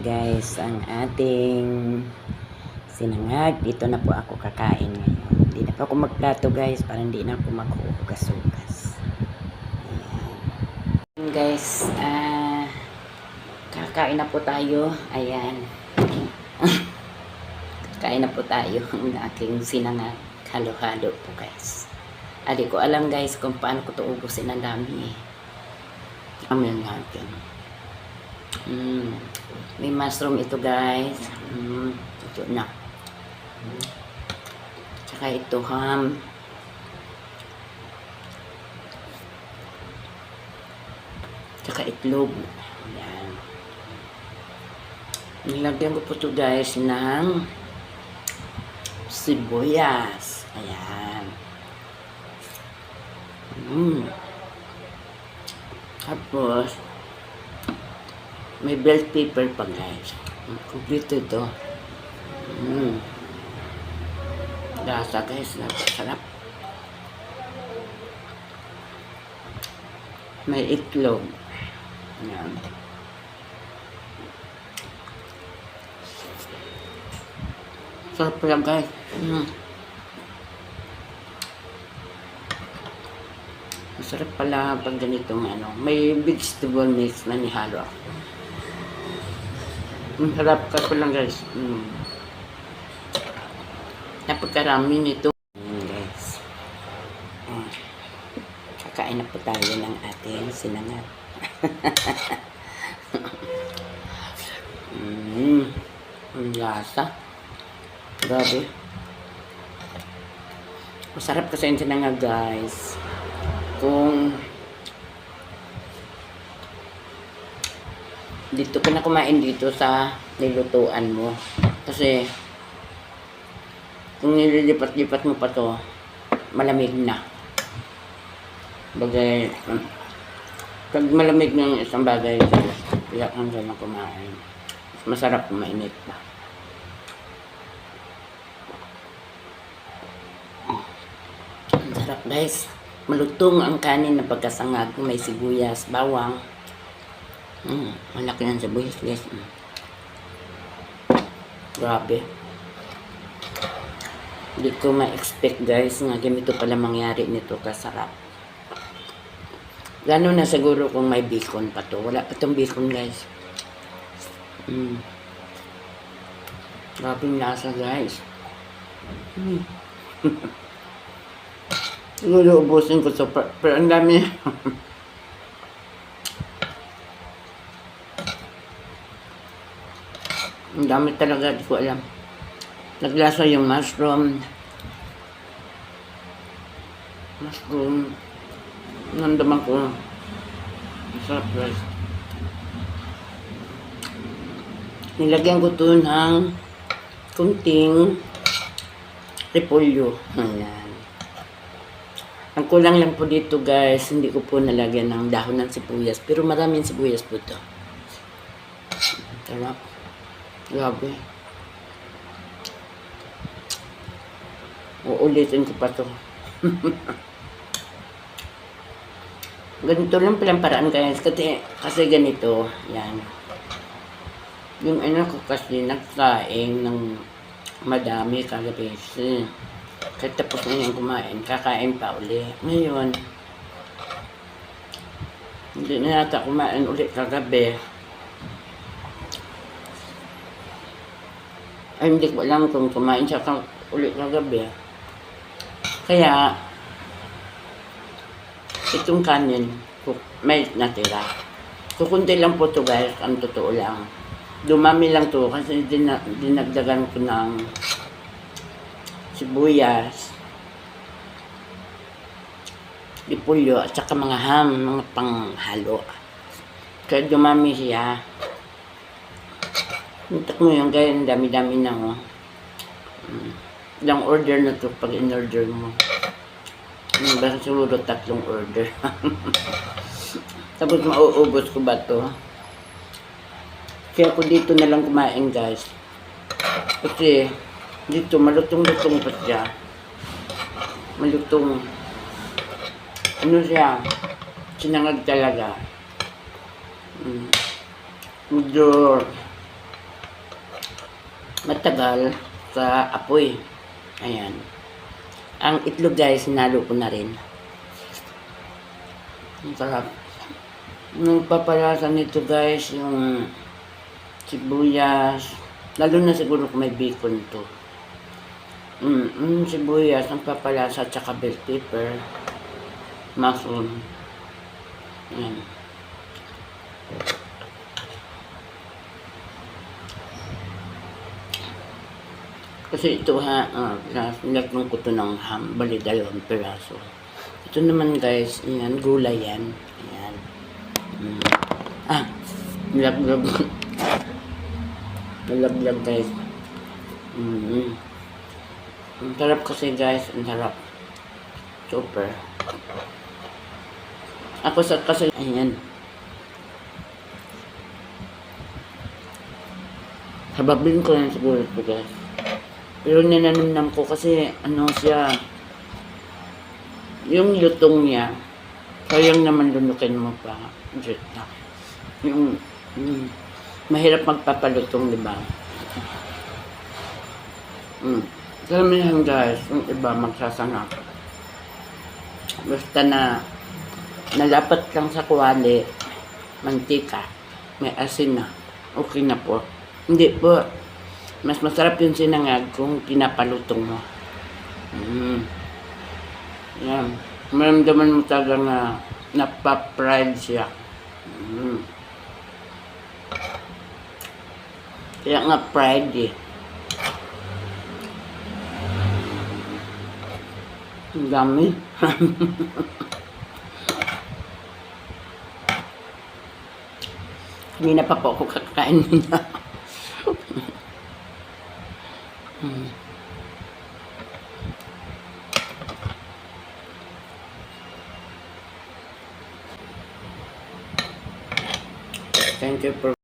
guys ang ating sinangag. Dito na po ako kakain ngayon. Hindi na po ako magplato guys para hindi na ako maghuhugas-hugas. Ayan. Guys, ah kakain na po tayo. Ayan. Kain na po tayo ng aking sinangag. Halo-halo po guys. Adi ko alam guys kung paano ko ito ubusin ang dami eh. Amin natin. Mm. May mushroom ito guys. Mm. Ito na. Mm. Tsaka ito ham. Tsaka itlog. Ayan. Nilagyan ko po ito guys ng sibuyas. Ayan. Mm. Tapos, may bell pepper pa guys. Kompleto ito. Mm. Lasa guys, napasarap. May itlog. Ayan. Sarap lang guys. Mm. Masarap pala pag ganitong ano. May vegetable mix na nihalo ako. Ang sarap ka lang guys. Mm. Napagkarami nito. Ayan guys. Mm. Kakain na po tayo ng ating sinangat. mm. Ang lasa. Grabe. Masarap kasi yung sinangat guys. Kung dito ka na kumain dito sa nilutuan mo. Kasi, kung nililipat-lipat mo pa to, malamig na. Bagay, um, pag malamig ng isang bagay, kaya kang na kumain. Mas masarap kung mainit pa. Ang sarap guys. Malutong ang kanin na pagkasangag. May sibuyas, bawang. Mm, malaki ng sibuyas guys. Mm. Grabe. Hindi ko ma-expect guys nga ganito pala mangyari nito kasarap. Gano'n na siguro kung may bacon pa to. Wala pa tong bacon guys. Mm. Grabe yung lasa guys. Mm. Siguro ubusin ko sa pero ang dami. ang dami talaga, di ko alam. Naglasa yung mushroom. Mushroom. Nandaman ko. Masarap guys. Nilagyan ko to ng kunting repolyo. Ayan. Ang kulang lang po dito guys, hindi ko po nalagyan ng dahon ng sibuyas. Pero maraming sibuyas po to. Sarap. Grabe. Uulitin ko pa to. ganito lang palang paraan guys. Kasi, kasi ganito. Yan. Yung ano ko kasi nagsaing ng madami kagabi. Kasi, tapos na yung kumain, kakain pa uli. Ngayon, hindi na yata kumain ulit kagabi. Ay, hindi ko alam kung kumain siya kang ulit kagabi. Kaya, itong kanin, may natira. Kukunti lang po to guys, ang totoo lang. Dumami lang to kasi dina- dinagdagan ko ng sibuyas, ipulyo, at saka mga ham, mga panghalo. Kaya dumami siya. Mintak mo yung ang dami-dami na oh. Mm. Ilang order na to pag in-order mo. Hmm, basta siguro tatlong order. Tapos mauubos ko ba to? Kaya ako dito na lang kumain guys. Kasi dito malutong-lutong pa siya. Malutong. Ano siya? Sinangag talaga. Mm. Medyo matagal sa apoy. Ayan. Ang itlog guys, sinalo ko na rin. Ang sarap. Nung papalasa nito guys, yung sibuyas, lalo na siguro kung may bacon to. Mm, mm, sibuyas, ang papalasa, tsaka bell pepper, mushroom. Ayan. Kasi ito ha, uh, nilagyan ko to ng ham, bali dalawang piraso. Ito naman guys, yan, gulay yan. Ayan. Mm. Ah, nilaglag. nilaglag guys. Mm. Ang sarap kasi guys, ang sarap. Super. Ako sa kasi, ayan. Hababin ko yan siguro ito guys. Pero ninanamnam ko kasi ano siya, yung lutong niya, sayang naman lunukin mo pa. Diyos na. Yung, yung, mahirap magpapalutong, di ba? Mm. Karamihan guys, yung iba magsasangap. Basta na nalapat lang sa kuwali, mantika, may asin na, okay na po. Hindi po, mas masarap yung sinangag kung pinapalutong mo. Mm. Yan. Maramdaman mo talaga na napapride siya. Mm. Kaya nga pride eh. Ang dami. Hindi na pa po ako kakain nila. porque